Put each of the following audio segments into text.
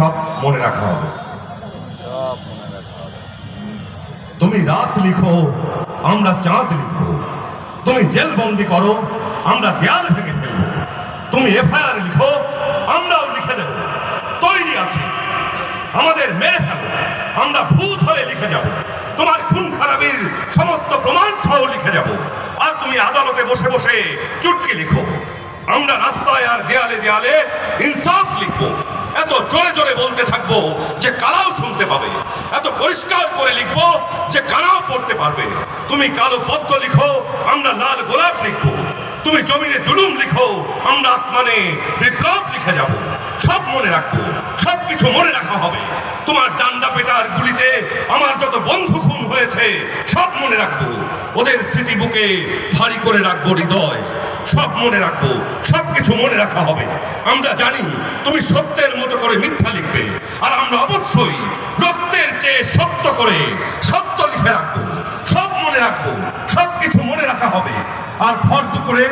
সব মনে রাখা হবে। তুমি রাত লিখো, আমরা চাঁদ লিখব। তুমি জেল বন্দি করো, আমরা দেয়াল ভেঙে ফেলব। তুমি এফআইআর লিখো, আমরাও লিখে দেব। তৈরি আছে। আমাদের মেরে ফেলো। আমরা ভূত হয়ে লিখে যাব। তোমার খুন খারাপের সমস্ত প্রমাণ সহ লিখে যাব। আর তুমি আদালতে বসে বসে চুটকি লিখো। আমরা রাস্তায় আর দেয়ালে দেয়ালে ইনসাফ লিখব। এত জোরে জোরে বলতে থাকব যে কারাও শুনতে পাবে। এত পরিষ্কার করে লিখব যে কারাও পড়তে পারবে। তুমি কালো পদ্ম লিখো, আমরা লাল গোলাপ লিখব। তুমি জমিনে জুলুম লিখো, আমরা আসমানে বিপ্লব লিখে যাব। সব মনে রাখব সব কিছু মনে রাখা হবে। তোমার ডান্ডা পেটার গুলিতে আমার যত বন্ধু খুন হয়েছে, সব মনে রাখব। ওদের স্মৃতি বুকে ভারী করে রাখব হৃদয়। সব মনে রাখব সব কিছু মনে রাখা হবে। আমরা জানি তুমি সত্যের মতো করে মিথ্যা লিখবে, আর আমরা অবশ্যই রক্তের চেয়ে সত্য করে সত্য লিখে রাখব। সব মনে রাখব সব কিছু মনে রাখা হবে। আর ভর দুপুরে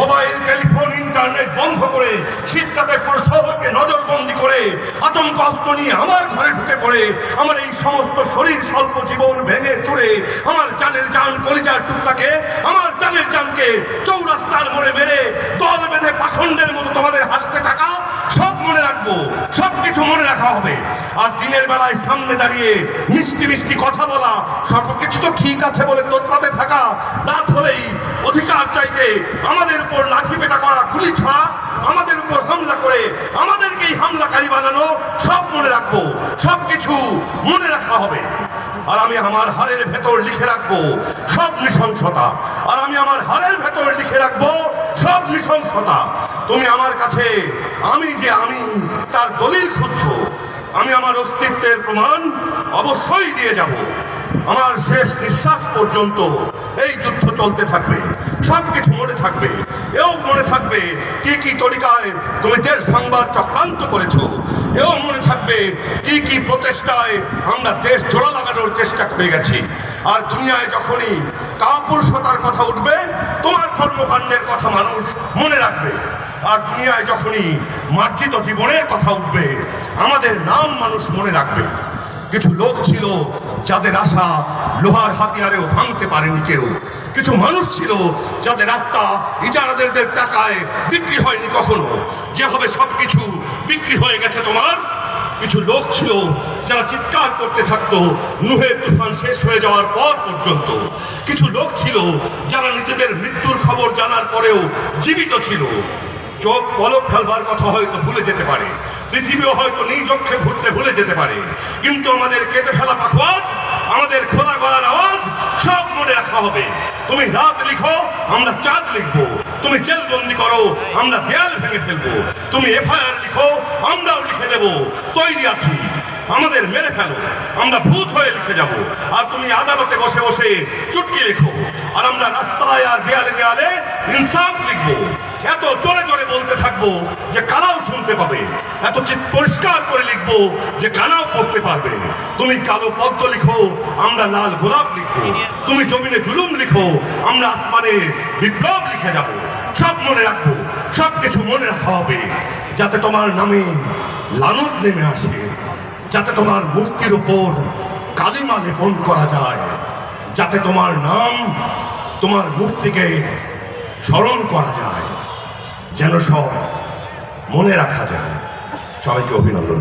মোবাইল, টেলিফোন, ইন্টারনেট বন্ধ করে শীতটাতে পুরো শহরকে নজরবন্দি করে আতঙ্ক অস্ত্র নিয়ে আমার ঘরে ঢুকে পড়ে, আমার এই সমস্ত শরীর স্বল্প জীবন ভেঙে চুড়ে, আমার জানের জান কলিজার টুকরাকে, আমার জানের জানকে চৌরাস্তার মোড়ে মেরে দল বেঁধে পাষণ্ডের মতো তোমাদের হাসতে থাকা সব মনে রাখব সব রাখা হবে। আর দিনের বেলায় সামনে দাঁড়িয়ে মিষ্টি মিষ্টি কথা বলা সব কিছু তো ঠিক আছে বলে তোতলাতে থাকা রাত হলেই অধিকার চাইতে আমাদের উপর লাঠি পেটা করা, গুলি ছড়া, আমাদের উপর হামলা করে আমাদেরকেই হামলাকারী বানানো, সব মনে রাখব। সব কিছু মনে রাখা হবে। আর আমি আমার হাড়ের ভেতর লিখে রাখব সব নৃশংসতা। আর আমি আমার হাড়ের ভেতর লিখে রাখব সব নৃশংসতা। তুমি আমার কাছে, আমি যে আমি, তার দলিল খুঁজছো। আমি আমার অস্তিত্বের প্রমাণ অবশ্যই দিয়ে যাব। আমার শেষ নিঃশ্বাস পর্যন্ত এই যুদ্ধ চলতে থাকবে, সবকিছু মনে থাকবে। এও মনে থাকবে কি কি তরিকায় তুমি দেশ ভাঙবার চক্রান্ত করেছ। এও মনে থাকবে কি কি প্রচেষ্টায় আমরা দেশ জোড়া লাগানোর চেষ্টা করে গেছি। আর দুনিয়ায় যখনই কাপুরুষতার কথা উঠবে, তোমার কর্মকাণ্ডের কথা মানুষ মনে রাখবে। আর দুনিয়ায় যখনই মার্জিত জীবনের কথা উঠবে, আমাদের নাম মানুষ মনে রাখবে। কিছু লোক ছিল যাদের আশা লোহার হাতিয়ারেও ভাঙতে পারেনি কেউ। কিছু মানুষ ছিল যাদের আত্মা ইজারাদের টাকায় বিক্রি হয়নি কখনো। যেভাবে সব কিছু বিক্রি হয়ে গেছে তোমার কিছু লোক ছিল যারা চিৎকার করতে থাকতো। নুহের তুফান শেষ হয়ে যাওয়ার পর পর্যন্ত। কিছু লোক ছিল যারা নিজেদের মৃত্যুর খবর জানার পরেও জীবিত ছিল। চোখ পলক ফেলবার কথা হয়তো ভুলে যেতে পারে। পৃথিবীও হয়তো নিজ অক্ষে ঘুরতে ভুলে যেতে পারে। কিন্তু আমাদের কেটে ফেলা পাখোয়াজ, আমাদের খোলা গলার আওয়াজ সব মনে রাখা হবে। তুমি রাত লিখো, আমরা চাঁদ লিখব। তুমি জেল বন্দি করো, আমরা দেয়াল ভেঙে ফেলব। তুমি এফআইআর লিখো, আমরাও লিখে দেবো। তৈরি আছি। আমাদের মেরে ফেলো। আমরা ভূত হয়ে লিখে যাব। আর তুমি আদালতে বসে বসে চুটকি লেখো। আর আমরা রাস্তায় আর দেয়ালে দেয়ালে ইনসাফ লিখব। এত জোরে জোরে বলতে থাকব যে কানাও শুনতে পাবে। এত পরিষ্কার করে লিখব যে কানাও পড়তে পারবে। তুমি কালো পদ্ম লিখো, আমরা লাল গোলাপ লিখব। তুমি জমিনে জুলুম লিখো, আমরা আসমানে বিপ্লব লিখে যাব। সব মনে রাখব, সব কিছু মনে রাখা হবে, যাতে তোমার নামে লানত নেমে আসে। যাতে তোমার মূর্তির উপর কালিমা লেপন করা যায়। যাতে তোমার নাম, তোমার মূর্তিকে স্মরণ করা যায়। যেন সব মনে রাখা যায়। সবাইকে অভিনন্দন।